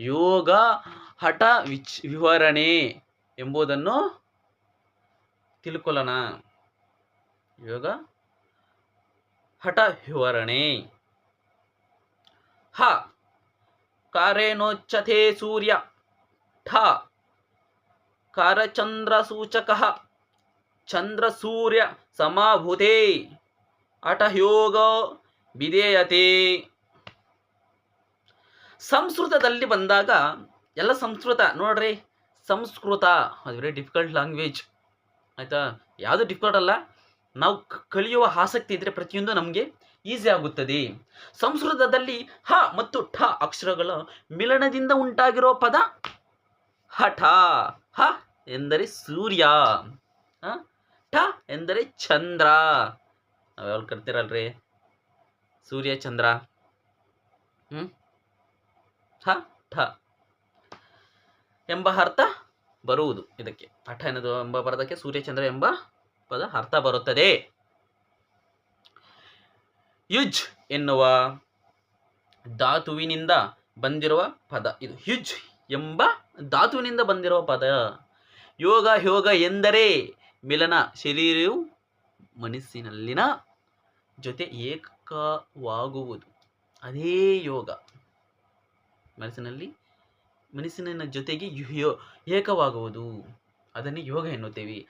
ಯೋಗ ಹಠ ವಿಚ್, ವಿವರಣೆ ಎಂಬುದನ್ನು ತಿಳ್ಕೊಳ್ಳೋಣ. ಯೋಗ ಹಠ ವಿವರಣೆ. ಹ. ಕಾರೇಣೋಚ್ಚತೆ ಸೂರ್ಯ. ಠ. ಕಾರಚಂದ್ರ ಸೂಚಕ ಚಂದ್ರ ಸೂರ್ಯ ಸಮಾಭೂತೆ ಹಠಯೋಗ ವಿಧೇಯತೆ. ಸಂಸ್ಕೃತದಲ್ಲಿ ಬಂದಾಗ ಎಲ್ಲ ಸಂಸ್ಕೃತ, ನೋಡ್ರಿ, ಸಂಸ್ಕೃತ, ಅದು ವೆರಿ ಡಿಫಿಕಲ್ಟ್ ಲ್ಯಾಂಗ್ವೇಜ್ ಆಯಿತಾ? ಯಾವುದು ಡಿಫಿಕಲ್ಟ್ ಅಲ್ಲ, ನಾವು ಕಲಿಯುವ ಆಸಕ್ತಿ ಇದ್ದರೆ ಪ್ರತಿಯೊಂದು ನಮಗೆ ಈಸಿ ಆಗುತ್ತದೆ. ಸಂಸ್ಕೃತದಲ್ಲಿ ಹ ಮತ್ತು ಠ ಅಕ್ಷರಗಳ ಮಿಲನದಿಂದ ಉಂಟಾಗಿರೋ ಪದ ಹಠ ಹ ಎಂದರೆ ಸೂರ್ಯ? ಠ ಎಂದರೆ ಚಂದ್ರ. ನಾವ್ಯಾವ ಕರ್ತೀರಲ್ರಿ? ಸೂರ್ಯ, ಚಂದ್ರ. ಹ್ಮ್? ಹ ಠ ಎಂಬ ಅರ್ಥ ಬರುವುದು ಇದಕ್ಕೆ. ಹಠ ಎನ್ನುವುದು ಎಂಬ ಪದಕ್ಕೆ ಸೂರ್ಯಚಂದ್ರ ಎಂಬ ಪದ ಅರ್ಥ ಬರುತ್ತದೆ. ಯುಜ್ ಎನ್ನುವ ಧಾತುವಿನಿಂದ ಬಂದಿರುವ ಪದ ಇದು. ಹ್ಯುಜ್ ಎಂಬ ಧಾತುವಿನಿಂದ ಬಂದಿರುವ ಪದ. ಯೋಗ ಯೋಗ ಎಂದರೆ ಮಿಲನ ಶರೀರವು ಮನಸ್ಸಿನಲ್ಲಿನ ಜೊತೆ ಏಕವಾಗುವುದು. ಅದೇ ಯೋಗ. ಮನಸ್ಸಿನಲ್ಲಿ ಮನಸ್ಸಿನ ಜೊತೆಗೆ ಯು- ಏಕವಾಗುವುದು. ಅದನ್ನೇ ಯೋಗ ಎನ್ನುತ್ತೇವೆ.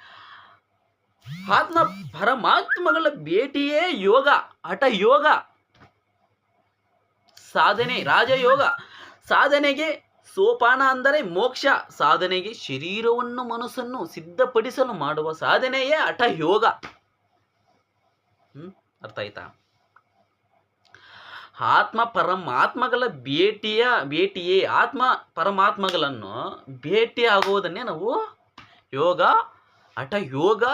ಆತ್ಮ ಪರಮಾತ್ಮಗಳ ಭೇಟಿಯೇ ಯೋಗ, ಹಠ ಯೋಗ. ಸಾಧನೆ ರಾಜಯೋಗ ಸಾಧನೆಗೆ ಸೋಪಾನ ಅಂದರೆ ಮೋಕ್ಷ. ಸಾಧನೆಗೆ ಶರೀರವನ್ನು, ಮನಸ್ಸನ್ನು ಸಿದ್ಧಪಡಿಸಲು ಮಾಡುವ ಸಾಧನೆಯೇ ಹಠ ಯೋಗ. ಹ್ಮ್? ಅರ್ಥ ಆಯ್ತಾ? ಆತ್ಮ ಪರಮಾತ್ಮಗಳ ಭೇಟಿಯ, ಭೇಟಿಯೇ ಆತ್ಮ ಪರಮಾತ್ಮಗಳನ್ನು ಭೇಟಿ ಆಗುವುದನ್ನೇ ನಾವು ಯೋಗ ಅಟ ಯೋಗ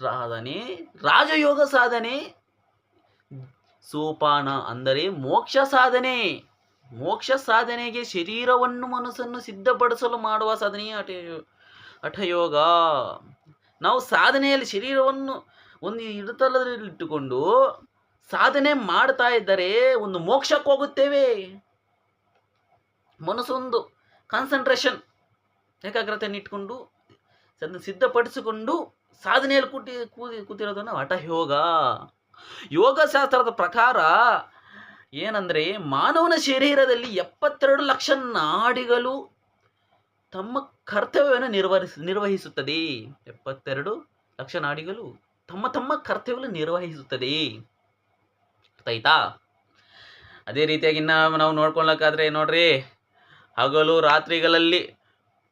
ಸಾಧನೆ, ರಾಜಯೋಗ ಸಾಧನೆ, ಸೋಪಾನ ಅಂದರೆ ಮೋಕ್ಷ ಸಾಧನೆ. ಮೋಕ್ಷ ಸಾಧನೆಗೆ ಶರೀರವನ್ನು ಮನಸ್ಸನ್ನು ಸಿದ್ಧಪಡಿಸಲು ಮಾಡುವ ಸಾಧನೆಯೇ ಅಠ ಹಠಯೋಗ ನಾವು ಸಾಧನೆಯಲ್ಲಿ ಶರೀರವನ್ನು ಒಂದು ಹಿಡಿತಲದಲ್ಲಿಟ್ಟುಕೊಂಡು ಸಾಧನೆ ಮಾಡ್ತಾ ಇದ್ದರೆ ಒಂದು ಮೋಕ್ಷಕ್ಕೆ ಹೋಗುತ್ತೇವೆ. ಮನಸ್ಸೊಂದು ಕಾನ್ಸಂಟ್ರೇಷನ್ ಏಕಾಗ್ರತೆಯನ್ನು ಇಟ್ಕೊಂಡು, ಅದನ್ನು ಸಿದ್ಧಪಡಿಸಿಕೊಂಡು ಸಾಧನೆಯಲ್ಲಿ ಕೂತಿ ಕೂತಿ ಕೂತಿರೋದನ್ನು ಹಠಯೋಗ. ಯೋಗಶಾಸ್ತ್ರದ ಪ್ರಕಾರ ಏನಂದರೆ, ಮಾನವನ ಶರೀರದಲ್ಲಿ ಎಪ್ಪತ್ತೆರಡು ಲಕ್ಷ ನಾಡಿಗಳು ತಮ್ಮ ಕರ್ತವ್ಯವನ್ನು ನಿರ್ವಹಿಸ ನಿರ್ವಹಿಸುತ್ತದೆ. ಎಪ್ಪತ್ತೆರಡು ಲಕ್ಷ ನಾಡಿಗಳು ತಮ್ಮ ತಮ್ಮ ಕರ್ತವ್ಯವನ್ನು ನಿರ್ವಹಿಸುತ್ತದೆ. ಅರ್ಥ ಆಯ್ತಾ ಅದೇ ರೀತಿಯಾಗಿ ಇನ್ನು ನಾವು ನೋಡ್ಕೊಳ್ಳೋಕ್ಕಾದ್ರೆ ನೋಡ್ರಿ, ಹಗಲು ರಾತ್ರಿಗಳಲ್ಲಿ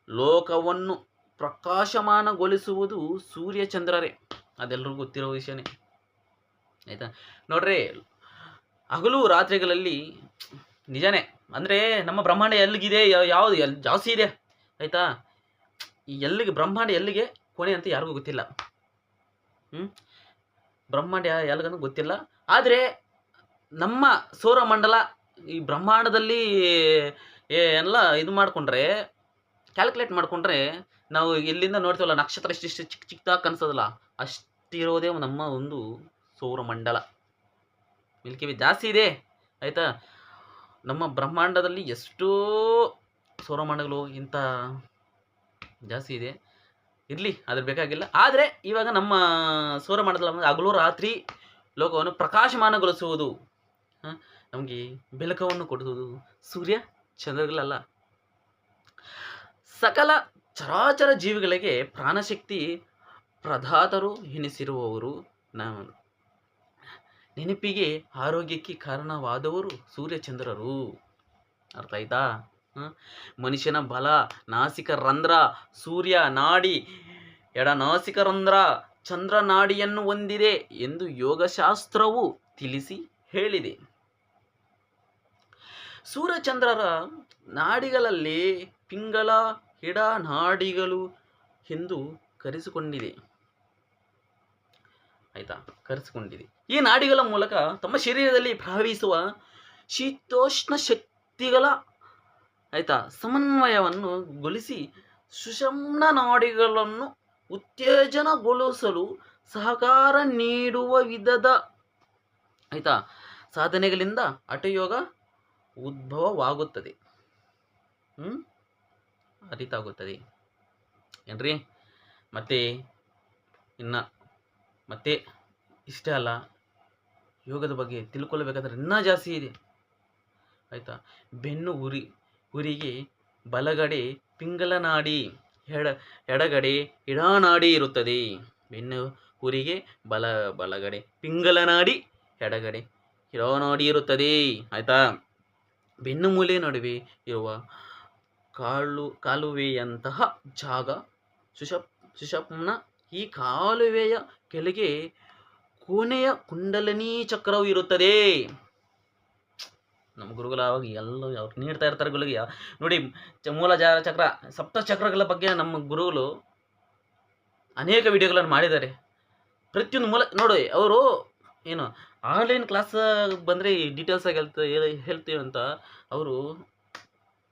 ಲೋಕವನ್ನು ಪ್ರಕಾಶಮಾನಗೊಳಿಸುವುದು ಸೂರ್ಯ ಚಂದ್ರರೇ. ಅದೆಲ್ಲರಿಗೂ ಗೊತ್ತಿರೋ ವಿಷಯನೇ. ಆಯಿತಾ? ನೋಡ್ರಿ, ಹಗಲು ರಾತ್ರಿಗಳಲ್ಲಿ ನಿಜನೇ, ಅಂದರೆ ನಮ್ಮ ಬ್ರಹ್ಮಾಂಡ ಎಲ್ಲಿಗಿದೆ ಯಾವುದು ಎಲ್ಲಿ ಜಾಸ್ತಿ ಇದೆ, ಆಯಿತಾ? ಎಲ್ಲಿಗೆ, ಬ್ರಹ್ಮಾಂಡ ಎಲ್ಲಿಗೆ ಕೊನೆ ಅಂತ ಯಾರಿಗೂ ಗೊತ್ತಿಲ್ಲ. ಹ್ಞೂ ಬ್ರಹ್ಮಾಂಡ ಯಾ- ಗೊತ್ತಿಲ್ಲ. ಆದರೆ ನಮ್ಮ ಸೌರಮಂಡಲ ಈ ಬ್ರಹ್ಮಾಂಡದಲ್ಲಿ ಎಲ್ಲ ಇದು ಮಾಡಿಕೊಂಡ್ರೆ ಕ್ಯಾಲ್ಕುಲೇಟ್ ಮಾಡಿಕೊಂಡ್ರೆ, ನಾವು ಇಲ್ಲಿಂದ ನೋಡ್ತೀವಲ್ಲ, ನಕ್ಷತ್ರ ಇಷ್ಟಿಷ್ಟು ಚಿಕ್ಕ ಚಿಕ್ಕದಾಗಿ ಕನ್ಸೋದಲ್ಲ ಅಷ್ಟಿರೋದೇ ನಮ್ಮ ಒಂದು ಸೌರಮಂಡಲ. ಮಿಲ್ಕಿ ವೇ ಜಾಸ್ತಿ ಇದೆ, ಆಯಿತಾ? ನಮ್ಮ ಬ್ರಹ್ಮಾಂಡದಲ್ಲಿ ಎಷ್ಟೋ ಸೌರಮಂಡಲಗಳು ಇಂಥ ಜಾಸ್ತಿ ಇದೆ. ಇರಲಿ ಅದ್ರ ಬೇಕಾಗಿಲ್ಲ. ಆದರೆ, ಇವಾಗ ನಮ್ಮ ಸೌರಮಂಡಲ ಹಗಲು ರಾತ್ರಿ ಲೋಕವನ್ನು ಪ್ರಕಾಶಮಾನಗೊಳಿಸುವುದು. ನಮಗೆ ಬೆಳಕವನ್ನು ಕೊಡುವುದು ಸೂರ್ಯ, ಚಂದ್ರಗಳಲ್ಲ. ಸಕಲ ಚರಾಚರ ಜೀವಿಗಳಿಗೆ ಪ್ರಾಣಶಕ್ತಿ ಪ್ರಧಾತರು ಎನಿಸಿರುವವರು ನಾವು ನೆನಪಿಗೆ ಆರೋಗ್ಯಕ್ಕೆ ಕಾರಣವಾದವರು ಸೂರ್ಯಚಂದ್ರರು ಅರ್ಥ ಆಯ್ತಾ? ಮನುಷ್ಯನ ಬಲ, ನಾಸಿಕ ರಂಧ್ರ, ಸೂರ್ಯ ನಾಡಿ ಎಡ ನಾಸಿಕ ರಂಧ್ರ, ಚಂದ್ರ ನಾಡಿಯನ್ನು ಹೊಂದಿದೆ ಎಂದು ಯೋಗಶಾಸ್ತ್ರವು ತಿಳಿಸಿ ಹೇಳಿದೆ. ಸೂರ್ಯಚಂದ್ರರ ನಾಡಿಗಳಲ್ಲಿ ಪಿಂಗಳ ಹಿಡ ನಾಡಿಗಳು ಎಂದು ಕರೆಸಿಕೊಂಡಿದೆ. ಆಯ್ತಾ? ಕರೆಸಿಕೊಂಡಿದೆ. ಈ ನಾಡಿಗಳ ಮೂಲಕ ತಮ್ಮ ಶರೀರದಲ್ಲಿ ಪ್ರವಹಿಸುವ ಶೀತೋಷ್ಣ ಶಕ್ತಿಗಳ, ಆಯ್ತಾ, ಸಮನ್ವಯವನ್ನು ಗೊಳಿಸಿ ಸುಷಮ್ನ ನಾಡಿಗಳನ್ನು ಉತ್ತೇಜನಗೊಳಿಸಲು ಸಹಕಾರ ನೀಡುವ ವಿಧದ, ಆಯ್ತಾ, ಸಾಧನೆಗಳಿಂದ ಹಠಯೋಗ ಉದ್ಭವವಾಗುತ್ತದೆ. ಹ್ಞೂ ಅರಿತಾಗುತ್ತದೆ ಏನ್ರಿ? ಮತ್ತು ಇನ್ನ ಮತ್ತೆ ಇಷ್ಟೇ ಅಲ್ಲ, ಯೋಗದ ಬಗ್ಗೆ ತಿಳ್ಕೊಳ್ಬೇಕಾದ್ರೆ ಇನ್ನೂ ಜಾಸ್ತಿ ಇದೆ. ಆಯಿತಾ? ಬೆನ್ನು ಉರಿ, ಉರಿಗೆ ಬಲಗಡೆ ಪಿಂಗಲನಾಡಿ, ಎಡ, ಎಡಗಡೆ ಇಡಾನಾಡಿ ಇರುತ್ತದೆ. ಬೆನ್ನು ಉರಿಗೆ ಬಲ, ಬಲಗಡೆ ಪಿಂಗಲನಾಡಿ, ಎಡಗಡೆ ಇಡಾನಾಡಿ ಇರುತ್ತದೆ. ಆಯಿತಾ? ಬೆನ್ನು ಮೂಲೆ ನಡುವೆ ಇರುವ ಕಾಲು, ಕಾಲುವೆಯಂತಹ ಜಾಗ ಸುಷಪ್ ಸುಷಪ್ನ ಈ ಕಾಲುವೆಯ ಕೆಳಗೆ ಕೋಣೆಯ ಕುಂಡಲನಿ ಚಕ್ರವು ಇರುತ್ತದೆ. ನಮ್ಮ ಗುರುಗಳು ಆವಾಗ ಎಲ್ಲ ಅವ್ರು ನೀಡ್ತಾ ಇರ್ತಾರೆ ಗುರುಗಳಿಗೆ ನೋಡಿ ಮೂಲ ಜಾಲ ಚಕ್ರ, ಸಪ್ತ ಚಕ್ರಗಳ ಬಗ್ಗೆ ನಮ್ಮ ಗುರುಗಳು ಅನೇಕ ವಿಡಿಯೋಗಳನ್ನು ಮಾಡಿದ್ದಾರೆ. ಪ್ರತಿಯೊಂದು ಮೂಲ, ನೋಡಿ, ಅವರು ಏನು ಆನ್ಲೈನ್ ಕ್ಲಾಸ್ ಬಂದರೆ ಡೀಟೇಲ್ಸ್ ಆಗಿ ಹೇಳ್ತ ಹೇಳ್- ಹೇಳ್ತೀವಿ ಅಂತ ಅವರು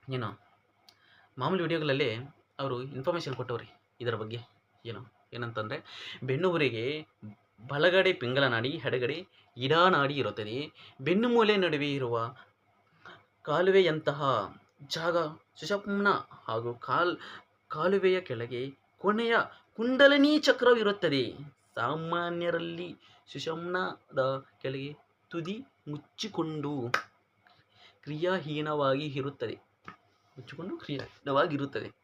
ಏನು ಮಾಮೂಲಿ ವಿಡಿಯೋಗಳಲ್ಲಿ ಅವರು ಇನ್ಫಾರ್ಮೇಷನ್ ಕೊಟ್ಟವ್ರಿ ಇದರ ಬಗ್ಗೆ ಏನು. ಏನಂತಂದರೆ ಬೆನ್ನುಹುರಿಗೆ ಬಲಗಡೆ ಪಿಂಗಲ ನಾಡಿ, ಎಡಗಡೆ ಇಡಾನಾಡಿ ಇರುತ್ತದೆ. ಬೆನ್ನು ಮೂಲೆ ನಡುವೆ ಇರುವ ಕಾಲುವೆಯಂತಹ ಜಾಗ ಸುಷಪ್ನ ಹಾಗೂ ಕಾಲ್ ಕಾಲುವೆಯ ಕೆಳಗೆ ಕೊನೆಯ ಕುಂಡಲಿನಿ ಚಕ್ರವಿರುತ್ತದೆ. ಸಾಮಾನ್ಯರಲ್ಲಿ ಸುಷಮ್ನದ ಕೆಳಗೆ ತುದಿ ಮುಚ್ಚಿಕೊಂಡು ಕ್ರಿಯಾಹೀನವಾಗಿ ಇರುತ್ತದೆ. ಮುಚ್ಚಿಕೊಂಡು ಕ್ರಿಯಾಹೀನವಾಗಿರುತ್ತದೆ.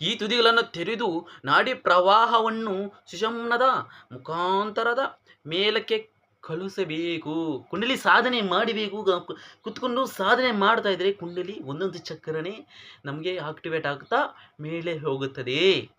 ಈ ತುದಿಗಳನ್ನು ತೆರೆದು ನಾಡಿ ಪ್ರವಾಹವನ್ನು ಸುಷಮ್ನದ ಮುಖಾಂತರದ ಮೇಲಕ್ಕೆ ಕಳುಹಿಸಬೇಕು. ಕುಂಡಲಿ ಸಾಧನೆ ಮಾಡಬೇಕು. ಕುತ್ಕೊಂಡು ಸಾಧನೆ ಮಾಡ್ತಾ ಇದ್ರೆ ಕುಂಡಲಿ ಒಂದೊಂದು ಚಕ್ರನೇ ನಮಗೆ ಆಕ್ಟಿವೇಟ್ ಆಗ್ತಾ ಮೇಲೆ ಹೋಗುತ್ತದೆ.